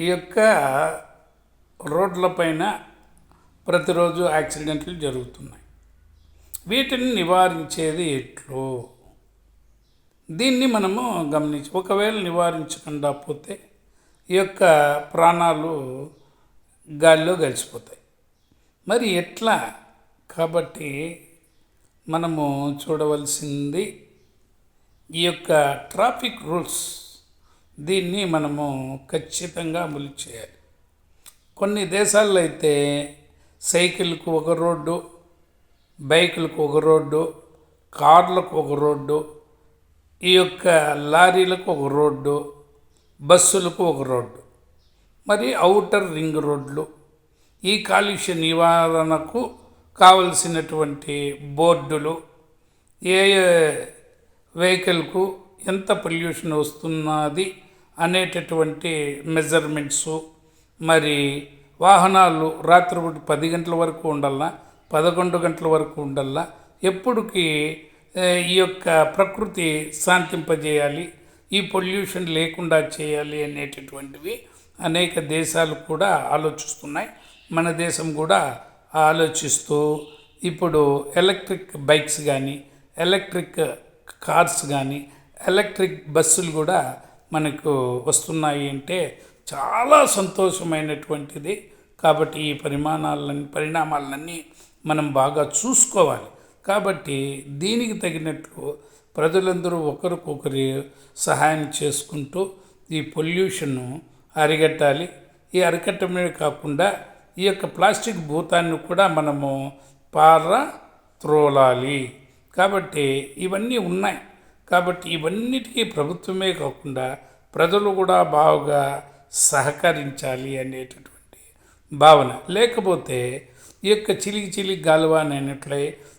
ఈ యొక్క రోడ్లపైన ప్రతిరోజు యాక్సిడెంట్లు జరుగుతున్నాయి. వీటిని నివారించేది ఎట్లు? దీన్ని మనము గమనించి ఒకవేళ నివారించకుండా పోతే ఈ యొక్క ప్రాణాలు గాలిలో గడిచిపోతాయి మరి ఎట్లా? కాబట్టి మనము చూడవలసింది ఈ యొక్క ట్రాఫిక్ రూల్స్ దీన్ని మనము ఖచ్చితంగా అమలు చేయాలి. కొన్ని దేశాల్లో అయితే సైకిల్కు ఒక రోడ్డు బైకులకు ఒక రోడ్డు కార్లకు ఒక రోడ్డు ఈ యొక్క లారీలకు ఒక రోడ్డు బస్సులకు ఒక రోడ్డు మరి ఔటర్ రింగ్ రోడ్లు ఈ కాలుష్య నివారణకు కావలసినటువంటి బోర్డులు ఏ వెహికల్కు ఎంత పొల్యూషన్ వస్తున్నది అనేటటువంటి మెజర్మెంట్సు మరి వాహనాలు రాత్రిపూట పది గంటల వరకు ఉండాలా పదకొండు గంటల వరకు ఉండాలా ఎప్పుడుకి ఈ యొక్క ప్రకృతి శాంతింపజేయాలి ఈ పొల్యూషన్ లేకుండా చేయాలి అనేటటువంటివి అనేక దేశాలు కూడా ఆలోచిస్తున్నాయి. మన దేశం కూడా ఆలోచిస్తూ ఇప్పుడు ఎలక్ట్రిక్ బైక్స్ కానీ ఎలక్ట్రిక్ కార్స్ కానీ ఎలక్ట్రిక్ బస్సులు కూడా మనకు వస్తున్నాయి అంటే చాలా సంతోషమైనటువంటిది. కాబట్టి ఈ పరిమాణాలన్నీ పరిణామాలన్నీ మనం బాగా చూసుకోవాలి. కాబట్టి దీనికి తగినట్లు ప్రజలందరూ ఒకరికొకరు సహాయం చేసుకుంటూ ఈ పొల్యూషన్ను అరికట్టాలి. ఈ అరికట్టమే కాకుండా ఈ యొక్క ప్లాస్టిక్ భూతాన్ని కూడా మనము పార త్రోలాలి కాబట్టి ఇవన్నీ ఉన్నాయి. కాబట్టి ఇవన్నిటికీ ప్రభుత్వమే కాకుండా ప్రజలు కూడా బాగా సహకరించాలి అనేటటువంటి భావన. లేకపోతే ఈ యొక్క చిలికి చిలికి గాలివాన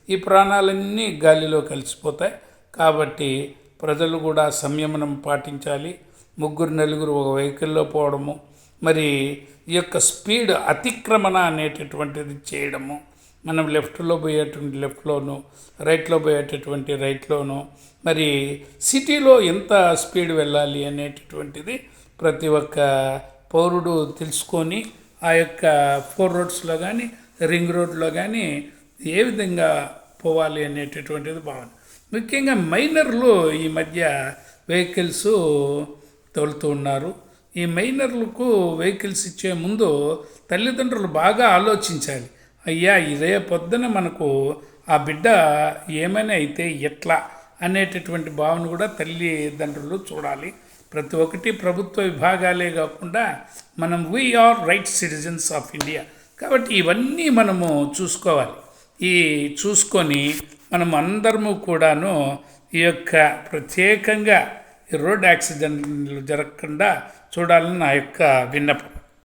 ఈ ప్రాణాలన్నీ గాలిలో కలిసిపోతాయి. కాబట్టి ప్రజలు కూడా సంయమనం పాటించాలి. ముగ్గురు నలుగురు ఒక వెహికల్లో పోవడము మరి ఈ యొక్క స్పీడ్ అతిక్రమణ అనేటటువంటిది చేయడము మనం లెఫ్ట్లో పోయేటువంటి లెఫ్ట్లోను రైట్లో పోయేటటువంటి రైట్లోను మరి సిటీలో ఎంత స్పీడ్ వెళ్ళాలి అనేటటువంటిది ప్రతి ఒక్క పౌరుడు తెలుసుకొని ఆ యొక్క ఫోర్ రోడ్స్లో కానీ రింగ్ రోడ్లో కానీ ఏ విధంగా పోవాలి అనేటటువంటిది బాగుంది ముఖ్యంగా మైనర్లు ఈ మధ్య వెహికల్స్ తోలుతూ ఉన్నారు. ఈ మైనర్లకు వెహికల్స్ ఇచ్చే ముందు తల్లిదండ్రులు బాగా ఆలోచించాలి. అయ్యా ఇదే పొద్దున మనకు ఆ బిడ్డ ఏమైనా అయితే ఎట్లా అనేటటువంటి భావన కూడా తల్లిదండ్రులు చూడాలి. ప్రతి ఒక్కటి ప్రభుత్వ విభాగాలే కాకుండా మనం we are right citizens of India కాబట్టి ఇవన్నీ మనము చూసుకోవాలి. ఈ చూసుకొని మనం అందరము కూడాను ఈ యొక్క ప్రత్యేకంగా ఈ రోడ్ యాక్సిడెంట్లు జరగకుండా చూడాలని నా యొక్క విన్నపం.